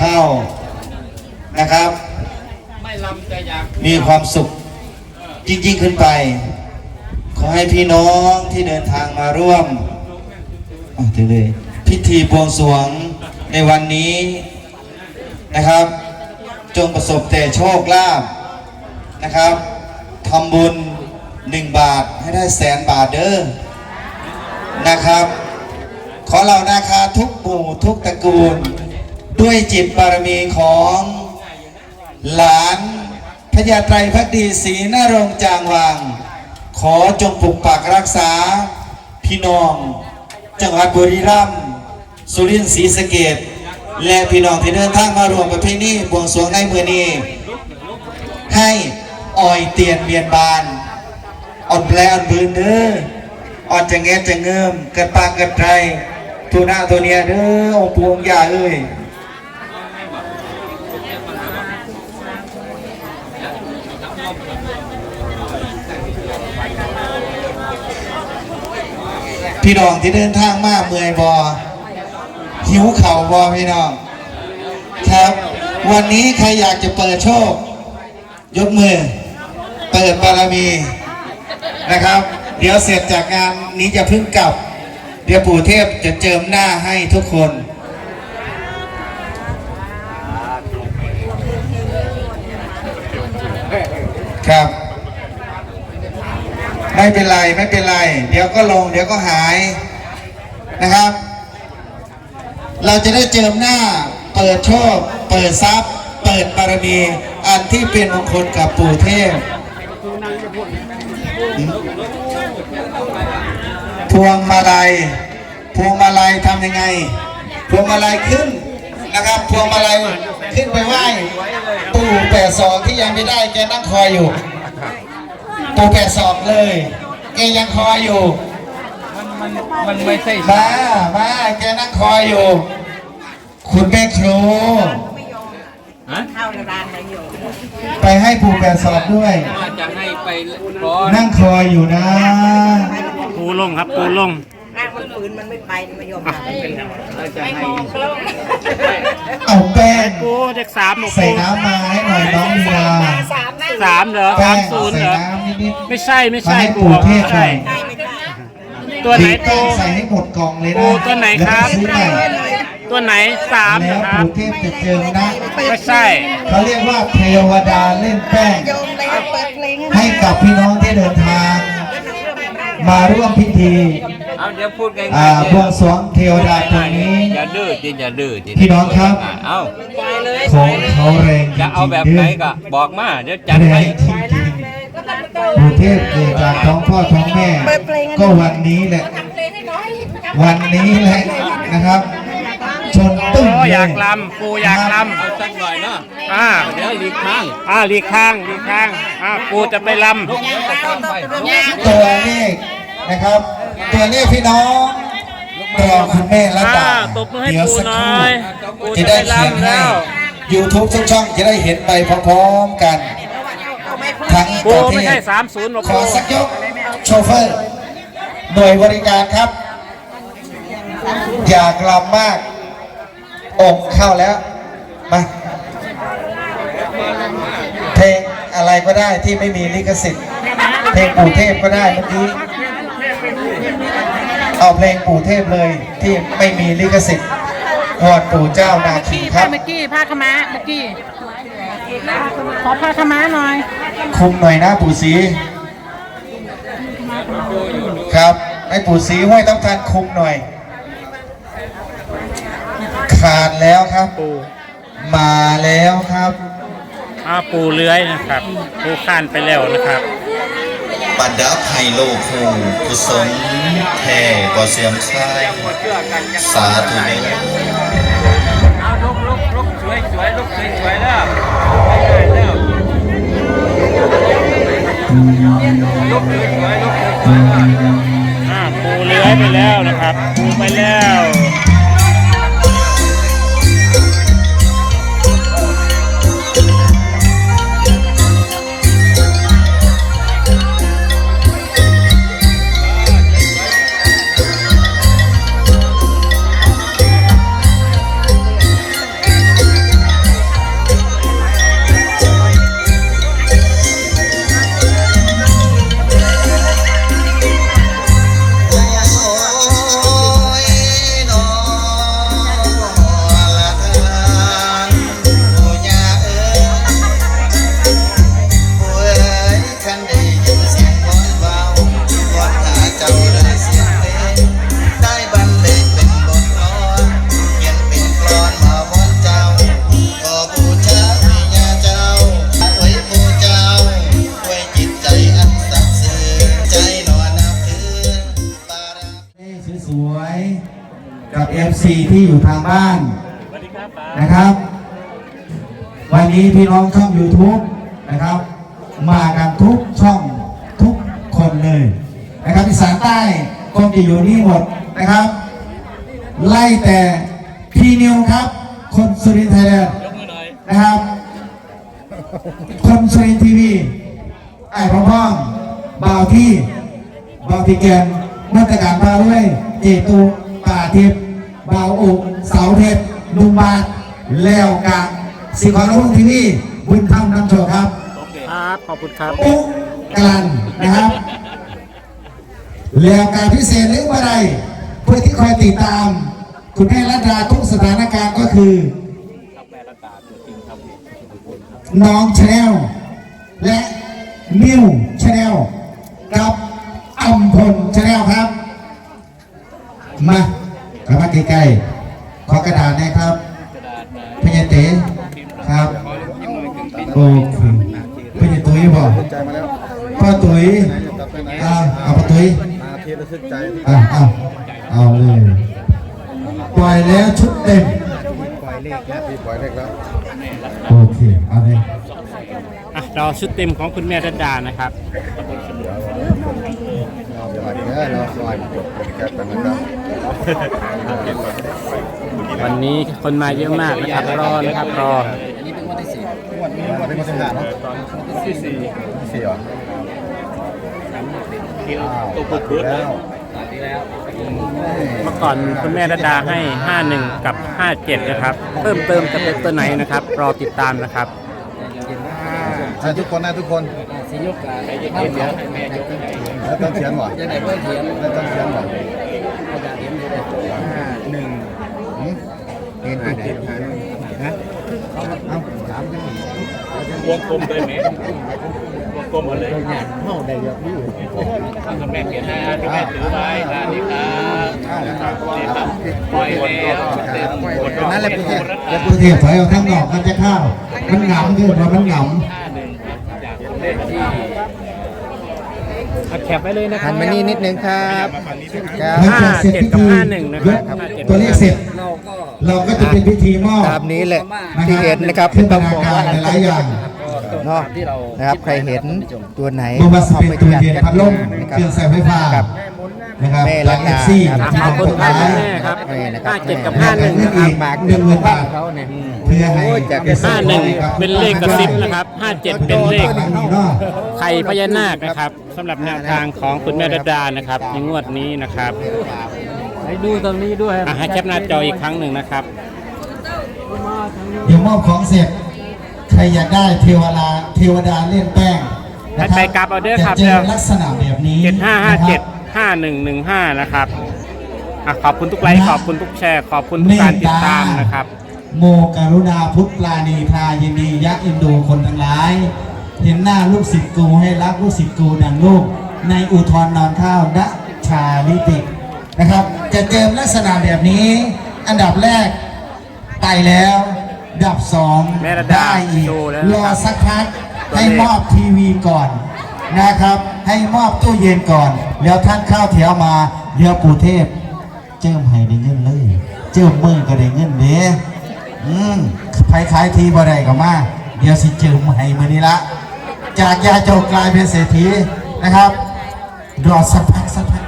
เข้านะครับ ไม่ลำแต่อยากมีความสุขจริงๆขึ้นไป ขอให้พี่น้องที่เดินทางมาร่วมอถึงเลยพิธีบวงสรวงในวันนี้นะครับ จงประสบแต่โชคลาภนะครับทำบุญหนึ่งบาทให้ได้แสนบาทเด้อนะครับ ขอเหล่านาคาทุกหมู่ทุกตระกูล ด้วยจิตบารมีของหลานพญาไตรพักดีศรีนรงจางวางขอจงปกปักรักษา พี่น้อง จังหวัดบุรีรัมย์สุรินทร์ศรีสะเกดและพี่น้องที่เดินทางมารวมประเพณีบวงสรวงในมือนี้ให้อ่อยเตียนเบียนบานอ่อนแปลอ่อนบืนเด้ออ่อนจะแงะจะเงิมเกิดปากเกิดไรตัวหน้าตัวเนี้ยเด้ออ้ปวงยาเอ้ย พี่น้องที่เดินทางมาเมื่อยบอหิวเข่าบอพี่น้อง ครับ วันนี้ใครอยากจะเปิดโชค ยกมือ เปิดบารมีนะครับ เดี๋ยวเสร็จจากงานนี้จะพึ่งกลับ เดี๋ยวปู่เทพจะเจิมหน้าให้ทุกคนครับ ไม่เป็นไรไม่เป็นไร เดี๋ยวก็ลง เดี๋ยวก็หายนะครับ เราจะได้เจิมหน้าเปิดโชค เปิดทรัพย์ เปิดบารมีอันที่เป็นมงคลกับปู่เทพพวงมาลัยพวงมาลัยทำยังไง พวงมาลัยขึ้นนะครับ พวงมาลัยขึ้นไปไหว้ปู่แปดสองที่ยังไม่ได้แกนั่งคอยอยู่ ปู่แปดสองเลย แกยังคอยอยู่ มันมันมันไม่ใช่มา มา แกนั่งคอยอยู่ คุณแม่ครู ฮะเข้าในร้านไหนอยู่ไปให้ปู่แปดสอบด้วยว่าจะให้ไปรอนั่งคอยอยู่นะ ปูลงครับปูลงร่าง มันฝืนมันไม่ไปมันไม่ยอมมาว่าจะให้เอาแป้งปูเด็กสามหกใส่ปูน้ำมาให้หน่อยน้องมีนาสามเหรอแป้สามงศูนย์ใส่เหรอ น้ำนิดไม่ใช่ไม่ๆมาใช่ให้ปูปู่เทไม่พหน่ใช่อยใช่ไม่ใช่ตัวไหนบีบแป้ปู งใส่ให้หมดกล่องเลยปูนะตัวไหนครับ แล้วก็ซื้อใหม่ตัวไหนสามแล้นะวครับ ปู่เทพจะเจิมนะ ไม่ใช่ เขาเรียกว่าเทวดาเล่นแป้ง โยมเลยเปิดเพลงให้กับพี่น้องที่เดินทาง มาร่วมพิธีเอาเดี๋ยวพูดง่ายอ่าๆบวงสรวงเทวดาตรงนี้ อย่าดื้อจิอย่าดื้อจิพี่น้องครับเอ้าของเขาแรงจริงๆจะเอาแบบไหนก็บอกมาเดี๋ยวจัดแรให้งจริงๆปู่เทพเกิดจากท้องพ่อท้องแม่ ก็วันนี้แหละ วันนี้แหละนะครับ ชนตึ้งโอ้เลอยากลำปูอยากลเอาสักหน่อยเนาะำอ่าเดี๋ยวหลีกทางอ่าหลีกข้างหลีกข้างอ่าปูจะไปลลุกเดี๋ยวจะตามไปลุกตัวเลขนะครับ ตัวเลขพี่น้องรอคุณแม่ำละอ่าดาตบมือให้เดี๋ยวปูสักหคน่อรู่ยปูจะจะได้ไปเขียนลำให้แล้ว YouTube ทุกช่องจะได้เห็นไปพร้อมๆกันทั้งปูประเทไม่ใช่ศ สามศูนย์หรอกขปูอสักยกโชเฟอร์หน่วยบริการครับ อยากลำมาก อกเข้าแล้วมาเพลงอะไรก็ได้ที่ไม่มีลิขสิทธิ์ เพลงปู่เทพก็ได้เมื่อกี้เอาเพลงปู่เทพเลยที่ไม่มีลิขสิทธิ์วอนปู่เจ้านาคีครับเมื่อกี้ผ้าขาวม้าเมื่อกี้ขอผ้าขาวม้าหน่อย คุมหน่อยนะปู่ศรีครับให้ปู่ศรีห้วยต้องการคุมหน่อย ขาดแล้วครับ ปูมาแล้วครับอ่าปูเลื้อยนะครับ ปูข้านไปแล้วนะครับบรรดาไพโลคูกุศลแท่ก่อเสียมค่ายสาธุเนเอาลุกลุกลุกสวยสวยลุกสวยสวยแล้วง่ายๆแล้วลุกสวยสวยลุกสวยสวยแล้วอ่าปูเลื้อยไปแล้วนะครับ ปูไปแล้ว FC ที่อยู่ทางบ้านนะครับ วันนี้พี่น้องช่อง YouTube นะครับ มากันทุกช่องทุกคนเลยนะครับอีสานใต้คงจะอยู่นี่หมดนะครับ ไล่แต่พี่นิวครับ คนสุรินทร์ไทยแลนด์นะครับ คนสุรินทร์ทีวีไอ้พ่อพ่องบ่าวที่บ่าวที่แกนมาตรการพาด้วยเจตูป่าทิพย์ บ่าวอุเสาเทพลุงบาทแล้วกะสิขอรุ่งทีวีบุญธรรมนำโชคครับครับ ขอบคุณครับปุ๊กกลันนะครับ แล้วการพิเศษหรือว่าไรเพื่อที่คอยติดตาม คุณแม่รัตดาทุกสถานการณ์ก็คือน้องชาแนลและนิว เอาเลยปล่อยแล้วชุดเต็มปล่อยเลขแล้วพี่ปล่อยเลขแล้วโอเคเอาเลยอะเราชุดเต็มของคุณแม่รัตดานะครับเราปล่อยเด้อเราปล่อยจบเป็นแค่เป็นนะครับวันนี้คนมาเยอะมากนะครับรอนะครับรอวันนี้วันที่ห้าเนาะที่สี่สี่เหรอตัวปุดปุดแล้ว เมื่อก่อนคุณแม่รัตดาให้ 51 กับ 57 นะครับ เพิ่มเติมจะเป็นตัวไหนนะครับ รอติดตามนะครับให้ทุกคนนะทุกคนแล้วต้องเขียนหรอแล้วต้องเขียนแล้วต้องเขียนหรอหนึ่งเห็นตัวเจ็ดฮะเอาถามกันวงกลมเลยไหมวง กลมหมดเลยเข้าได้เยอะพี่อยู่คุณแม่เขียนให้คุณแม่ถือไว้สวัสดีครับนี่ครับปล่อยแล้วนั่นแหละพี่แกแล้วกูเทียบถอยออกข้างนอกมันจะข้าวมันหงำขึ้นมามันหงห้าหนึ่งคบจากเลขที่แคปไว้เลยนะครัหับนมานี่นิดนึงครับห้าเจ็ดกับห้าหนึ่งนะครับตัวเลขเสร็จเราก็จะเป็นพิธีมอบตามนี้แหละที่เห็นนะครับขึ้นต้องนาบอกว่าหลายอย่าง เนาะนะครับใครเห็นตัวไหนไม่ว่าจะเป็นตัวจัดเย็นกันพัดลมนะคเครื่องรับใส่ไฟฟ้าครับนะครับแม่หลัรังตเอดาฟซีอะที่ขอบกคุณดคไลรับคุณค์แม่ครับนี่นะครับ57กับแม่51นะครับหมากหนึ่งหมื่นบาทเขาเนี่ยเพื่อให้โอ้ยจาก51เป็นเลขกระซิบนะครับ57เป็นเลขหลังนี้เนาะไข่พญานาคนะครับสำหรับแนวทางของคุณแม่รัตดานะครับในงวดนี้นะครับให้ดูตรงนี้ด้วยให้แคปหน้าจออีกครั้งหนึ่งนะครับเดี๋ยวมอบของเสร็จใครอยากได้เทวดาเทวดาเล่นแป้งนะคไปรับกลับเอาเด้อครับจะเจอลักษณะแบบนี้นะครับ7557 5115นะครับอะขอบคุณทุกไลค์ขอบคุณทุกแชร์ขอบคุณทุกการติดตามนะครับ โมกรุณาพุทธปลาณีพายินดียักษ์อินโดคนทั้งหลาย เห็นหน้าลูกศิษย์กูให้รักลูกศิษย์กูดังลูก ในอุทธรนอนข้าวณชาลิตินะครับ จะเจอลักษณะแบบนี้ อันดับแรกไปแล้ว ดับสองแม่ระดาได้อีกโชว์แล้วรนะอครับสักพักตัวเลข ให้มอบทีวีก่อนนะครับ ให้มอบตู้เย็นก่อน แล้วท่านเข้าแถวมา เดี๋ยวปู่เทพ เจิมให้ได้เงินเลย เจิมมือก็ได้เงินเด้อืมใครขายทีบ่ได้ก็มา เดี๋ยวสิเจิมให้มือนี้ละ จากยาโจกกลายเป็นเศรษฐีนะครับ รอสักพักสักพัก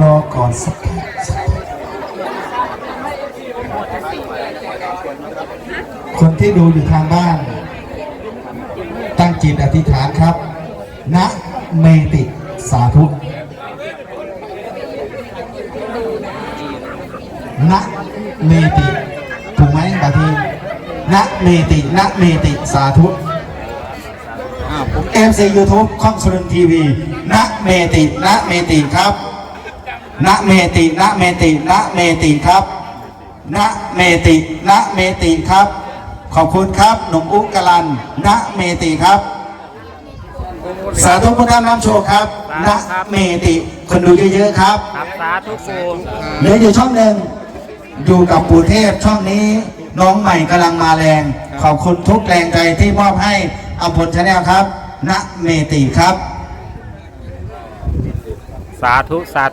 รอก่อนสักพักสักพักคนที่ดูอยู่ทางบ้าน ตั้งจิตอธิษฐานครับนะเมติสาธุนะเมติ ถูกไหมบาทีนะเมตินะเมติสาธุเอ็มซียูทูบคอมสุรินทีวีนะเมตินะเมติครับ นะเมตินะเมตินะเมติครับนะเมตินะเมติครับ ขอบคุณครับ หนุ่มอุ๊กกลันนะเมติครับ สาธุพุทธน้ำโชคครับนะเมติคนดูเยอะๆครับ ครับสาธุปูเหลืออยู่ช่องหนึ่งอยู่กับปู่เทพช่องนี้น้องใหม่กำลังมาแรง ขอบคุณทุกแรงใจที่มอบให้อัมพลชาแนลครับณเมติครับ สาธุสาธุ